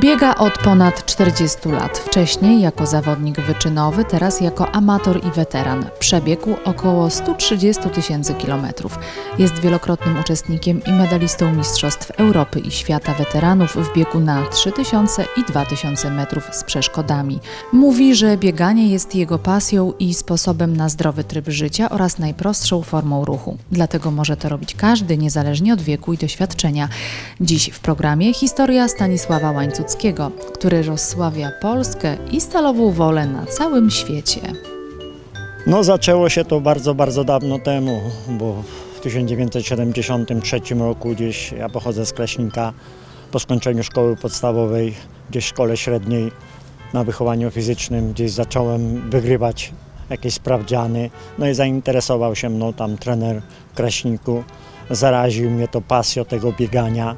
Biega od ponad 40 lat. Wcześniej jako zawodnik wyczynowy, teraz jako amator i weteran. Przebiegł około 130 tysięcy kilometrów. Jest wielokrotnym uczestnikiem i medalistą Mistrzostw Europy i Świata Weteranów w biegu na 3000 i 2000 metrów z przeszkodami. Mówi, że bieganie jest jego pasją i sposobem na zdrowy tryb życia oraz najprostszą formą ruchu. Dlatego może to robić każdy, niezależnie od wieku i doświadczenia. Dziś w programie historia Stanisława Łańcuckiego, który rozsławia Polskę i stalową wolę na całym świecie. No zaczęło się to bardzo, bardzo dawno temu, bo w 1973 roku gdzieś, ja pochodzę z Kraśnika, po skończeniu szkoły podstawowej, gdzieś w szkole średniej na wychowaniu fizycznym, gdzieś zacząłem wygrywać jakieś sprawdziany, no i zainteresował się mną tam trener w Kraśniku, zaraził mnie to pasją tego biegania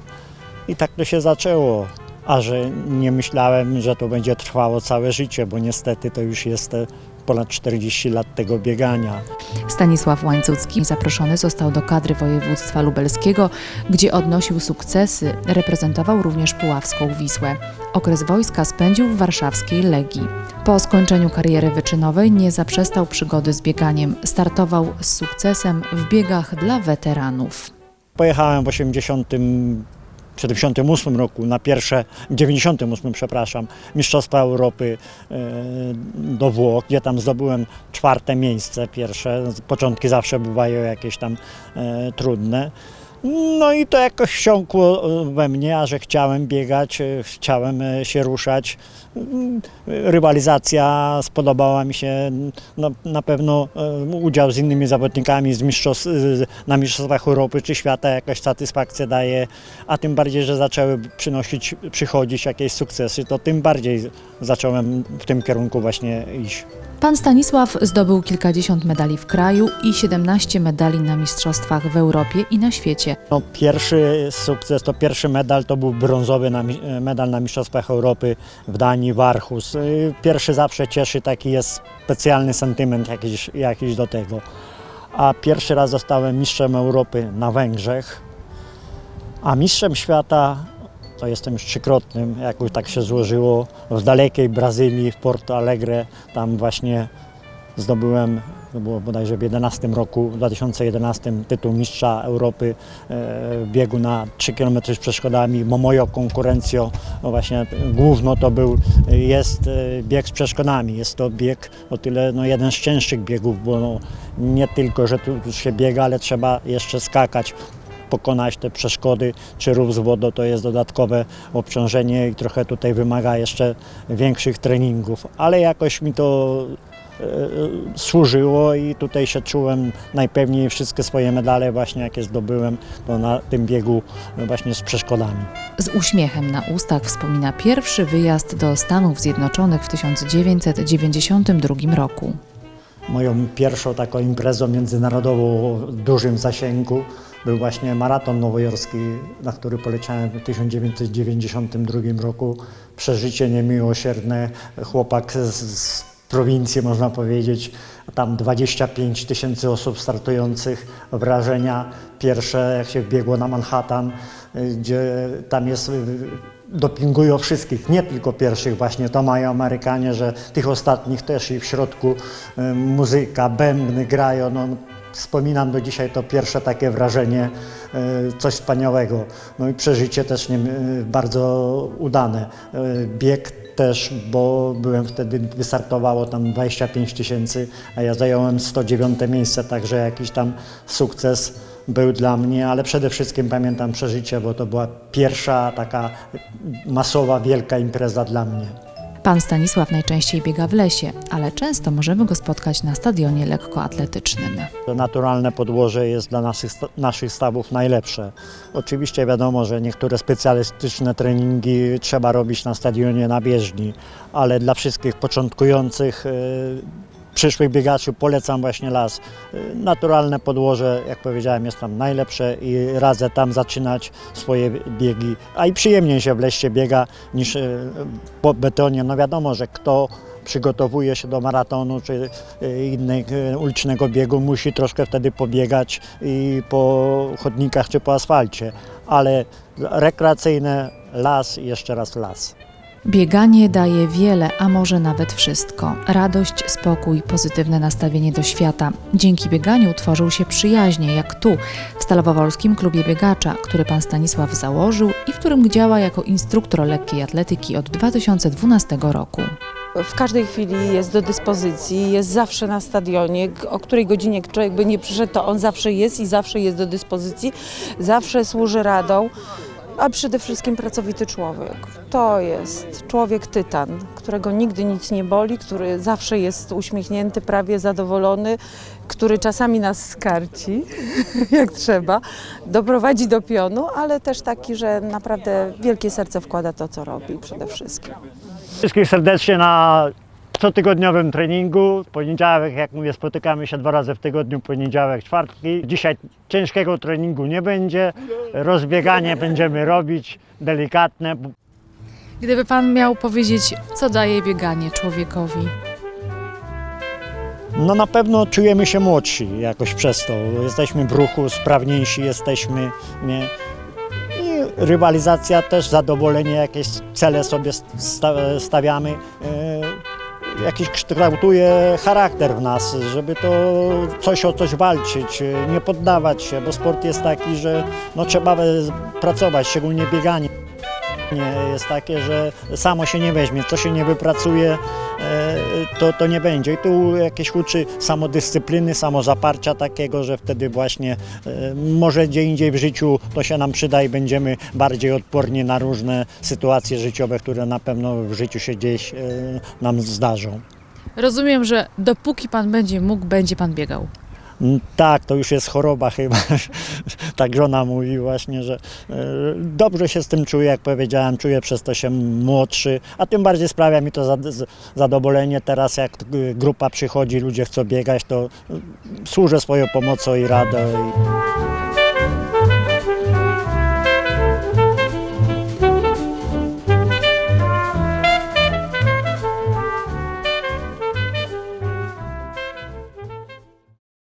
i tak to się zaczęło. A że nie myślałem, że to będzie trwało całe życie, bo niestety to już jest e, ponad 40 lat tego biegania. Stanisław Łańcucki zaproszony został do kadry województwa lubelskiego, gdzie odnosił sukcesy, reprezentował również puławską Wisłę. Okres wojska spędził w warszawskiej Legii. Po skończeniu kariery wyczynowej nie zaprzestał przygody z bieganiem. Startował z sukcesem w biegach dla weteranów. Pojechałem w 80, 78 roku na pierwsze, w 98 przepraszam, Mistrzostwa Europy e, do Włoch, gdzie tam zdobyłem czwarte miejsce pierwsze. Początki zawsze bywają jakieś tam e, trudne. No i to jakoś wsiąkło e, we mnie, a że chciałem biegać, e, chciałem e, się ruszać. Mm, Rywalizacja spodobała mi się, no, na pewno udział z innymi zawodnikami z mistrzostw, na Mistrzostwach Europy czy świata jakaś satysfakcję daje, a tym bardziej, że zaczęły przynosić, przychodzić jakieś sukcesy, to tym bardziej zacząłem w tym kierunku właśnie iść. Pan Stanisław zdobył kilkadziesiąt medali w kraju i 17 medali na mistrzostwach w Europie i na świecie. No, pierwszy sukces, to pierwszy medal to był brązowy na, mi- medal na Mistrzostwach Europy w Danii, w Aarhus. Y, Pierwszy zawsze cieszy, taki jest specjalny sentyment jakiś, jakiś do tego. A pierwszy raz zostałem mistrzem Europy na Węgrzech, a mistrzem świata to jestem już trzykrotnym, jakoś tak się złożyło, w dalekiej Brazylii, w Porto Alegre, tam właśnie zdobyłem, to było bodajże w 11 roku, w 2011 tytuł mistrza Europy e, w biegu na 3 km z przeszkodami, bo moją konkurencją no właśnie główną to był, jest e, bieg z przeszkodami. Jest to bieg o tyle no, jeden z cięższych biegów, bo no, nie tylko, że tu się biega, ale trzeba jeszcze skakać pokonać te przeszkody. Czy rów z wodą to jest dodatkowe obciążenie i trochę tutaj wymaga jeszcze większych treningów, ale jakoś mi to służyło i tutaj się czułem najpewniej wszystkie swoje medale właśnie jakie zdobyłem to na tym biegu e, właśnie z przeszkodami. Z uśmiechem na ustach wspomina pierwszy wyjazd do Stanów Zjednoczonych w 1992 roku. Moją pierwszą taką imprezą międzynarodową o dużym zasięgu był właśnie maraton nowojorski, na który poleciałem w 1992 roku. Przeżycie niemiłosierne, chłopak z, z prowincji można powiedzieć, tam 25 tysięcy osób startujących, wrażenia pierwsze jak się biegło na Manhattan, y, gdzie tam jest y, dopingują wszystkich, nie tylko pierwszych właśnie, to mają Amerykanie, że tych ostatnich też i w środku y, muzyka, bębny grają, no, wspominam do dzisiaj to pierwsze takie wrażenie, coś wspaniałego. No i przeżycie też nie, bardzo udane. Bieg też, bo byłem wtedy, wystartowało tam 25 tysięcy, a ja zająłem 109 miejsce, także jakiś tam sukces był dla mnie, ale przede wszystkim pamiętam przeżycie, bo to była pierwsza taka masowa, wielka impreza dla mnie. Pan Stanisław najczęściej biega w lesie, ale często możemy go spotkać na stadionie lekkoatletycznym. To naturalne podłoże jest dla naszych, naszych stawów najlepsze. Oczywiście wiadomo, że niektóre specjalistyczne treningi trzeba robić na stadionie na bieżni, ale dla wszystkich początkujących e, przyszłych biegaczy polecam właśnie las. E, Naturalne podłoże, jak powiedziałem, jest tam najlepsze i radzę tam zaczynać swoje biegi. A i przyjemniej się w lesie biega niż e, po betonie. No wiadomo, że kto przygotowuje się do maratonu czy e, innego ulicznego biegu, musi troszkę wtedy pobiegać i po chodnikach czy po asfalcie, ale rekreacyjne las jeszcze raz las. Bieganie daje wiele, a może nawet wszystko. Radość, spokój, pozytywne nastawienie do świata. Dzięki bieganiu tworzył się przyjaźnie, jak tu, w Stalowowolskim Klubie Biegacza, który pan Stanisław założył i w którym działa jako instruktor lekkiej atletyki od 2012 roku. w każdej chwili jest do dyspozycji, jest zawsze na stadionie. O której godzinie człowiek by nie przyszedł, to on zawsze jest i zawsze jest do dyspozycji, zawsze służy radą, a przede wszystkim pracowity człowiek. To jest człowiek tytan, którego nigdy nic nie boli, który zawsze jest uśmiechnięty, prawie zadowolony, który czasami nas skarci, jak trzeba, doprowadzi do pionu, ale też taki, że naprawdę wielkie serce wkłada to, co robi przede wszystkim. Wszystkich serdecznie na cotygodniowym treningu. Poniedziałek, jak mówię, spotykamy się dwa razy w tygodniu, poniedziałek, czwartki. Dzisiaj ciężkiego treningu nie będzie. Rozbieganie będziemy robić delikatne. Gdyby pan miał powiedzieć, co daje bieganie człowiekowi? No na pewno czujemy się młodsi jakoś przez to. Jesteśmy w ruchu, sprawniejsi jesteśmy. Nie? I rywalizacja też, zadowolenie, jakieś cele sobie sta- stawiamy. Jakiś kształtuje charakter w nas, żeby to coś o coś walczyć, nie poddawać się, bo sport jest taki, że no, trzeba pracować, szczególnie bieganie. Jest takie, że samo się nie weźmie, co się nie wypracuje, e, to, to nie będzie. I tu jakieś uczy samodyscypliny, samozaparcia takiego, że wtedy właśnie e, może gdzie indziej w życiu to się nam przyda i będziemy bardziej odporni na różne sytuacje życiowe, które na pewno w życiu się gdzieś e, nam zdarzą. Rozumiem, że dopóki pan będzie mógł, będzie pan biegał. Tak, to już jest choroba chyba. tak żona mówi właśnie, że e, dobrze się z tym czuję, jak powiedziałem, czuję przez to się młodszy, a tym bardziej sprawia mi to zadowolenie teraz, jak e, grupa przychodzi, ludzie chcą biegać, to e, służę swoją pomocą i radą.